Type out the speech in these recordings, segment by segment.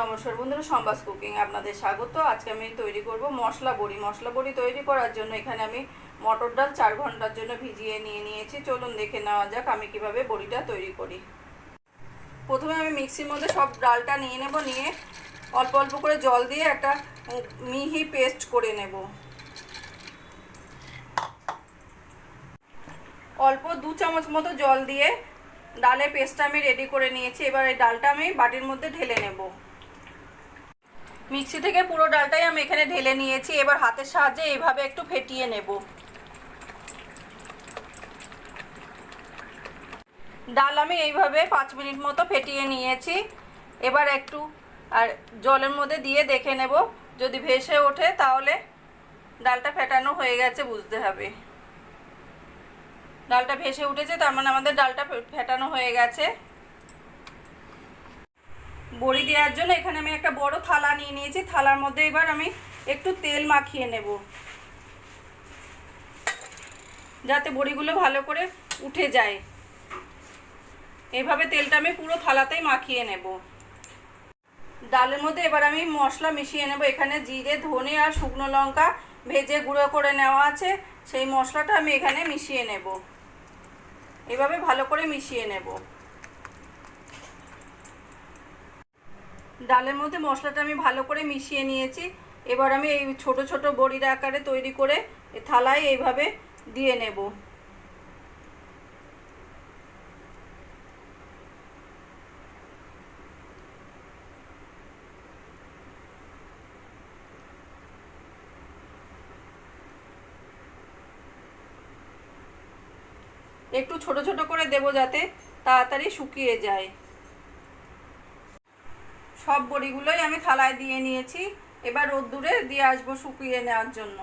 নমস্কার বন্ধুরা, সম্বাস কুকিং আপনাদের স্বাগত। আজকে আমি তৈরি করব মশলা বড়ি। মশলা বড়ি তৈরি করার জন্য এখানে আমি মটর ডাল চার ঘণ্টার জন্য ভিজিয়ে নিয়ে নিয়েছি। চলুন দেখে নেওয়া যাক আমি কীভাবে বড়িটা তৈরি করি। প্রথমে আমি মিক্সির মধ্যে সব ডালটা নিয়ে নেব, নিয়ে অল্প অল্প করে জল দিয়ে একটা মিহি পেস্ট করে নেব। অল্প দু চামচ মতো জল দিয়ে ডালের পেস্টটা আমি রেডি করে নিয়েছি। এবার এই ডালটা আমি বাটির মধ্যে ঢেলে নেব। মিক্সি থেকে পুরো ডালটাই আমি এখানে ঢেলে নিয়েছি। এবার হাতের সাহায্যে এইভাবে একটু ফেটিয়ে নেব। ডাল আমি এইভাবে পাঁচ মিনিট মতো ফেটিয়ে নিয়েছি। এবার একটু আর জলের মধ্যে দিয়ে দেখে নেব। যদি ভেসে ওঠে তাহলে ডালটা ফেটানো হয়ে গেছে বুঝতে হবে। ডালটা ভেসে উঠেছে, তার মানে আমাদের ডালটা ফেটানো হয়ে গেছে। বড়ি দেওয়ার জন্য এখানে আমি একটা বড় থালা নিয়ে নিয়েছি। থালার মধ্যে এবার আমি একটু তেল মাখিয়ে নেব। যাতে বড়িগুলো ভালো করে উঠে যায়। এভাবে তেলটা আমি পুরো থালাতেই মাখিয়ে নেব। ডালের মধ্যে এবার আমি মশলা মিশিয়ে নেব। এখানে জিরে, ধনে আর শুকনো লঙ্কা ভেজে গুঁড়ো করে নেওয়া আছে। সেই মশলাটা আমি এখানে মিশিয়ে নেব। এভাবে ভালো করে মিশিয়ে নেব। ডালের মধ্যে মশলাটা আমি ভালো করে মিশিয়ে নিয়েছি। এবার আমি এই ছোট ছোট বড়ির আকারে তৈরি করে থালায় এইভাবে দিয়ে নেব। একটু ছোট ছোট করে দেব যাতে তাড়াতাড়ি শুকিয়ে যায়। সব বড়িগুলোই আমি থালায় দিয়ে নিয়েছি। এবার রোদ্দুরে দিয়ে আসব শুকিয়ে নেওয়ার জন্য।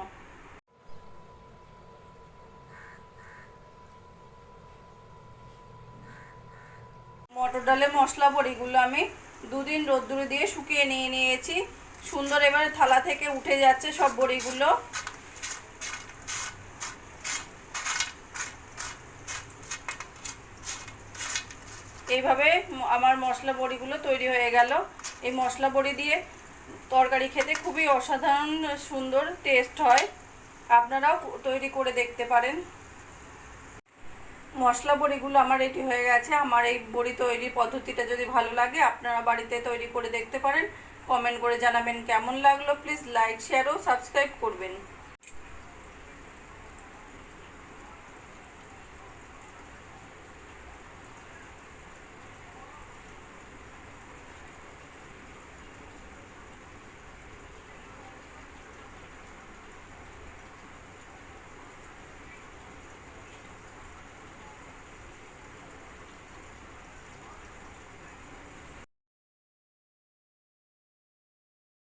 মটর ডালের মশলা বড়িগুলো আমি দুদিন রোদ্দুরে দিয়ে শুকিয়ে নিয়ে নিয়েছি। সুন্দর এবারে থালা থেকে উঠে যাচ্ছে সব বড়িগুলো। এইভাবে আমার মশলা বড়িগুলো তৈরি হয়ে গেল। এই মশলা বড়ি দিয়ে তরকারি খেতে খুবই অসাধারণ, সুন্দর টেস্ট হয়। আপনারাও তৈরি করে দেখতে পারেন। মশলা বড়িগুলো আমার রেডি হয়ে গেছে। আমার এই বড়ি তৈরির পদ্ধতিটা যদি ভালো লাগে, আপনারা বাড়িতে তৈরি করে দেখতে পারেন। কমেন্ট করে জানাবেন কেমন লাগল। প্লিজ লাইক শেয়ার ও সাবস্ক্রাইব করবেন।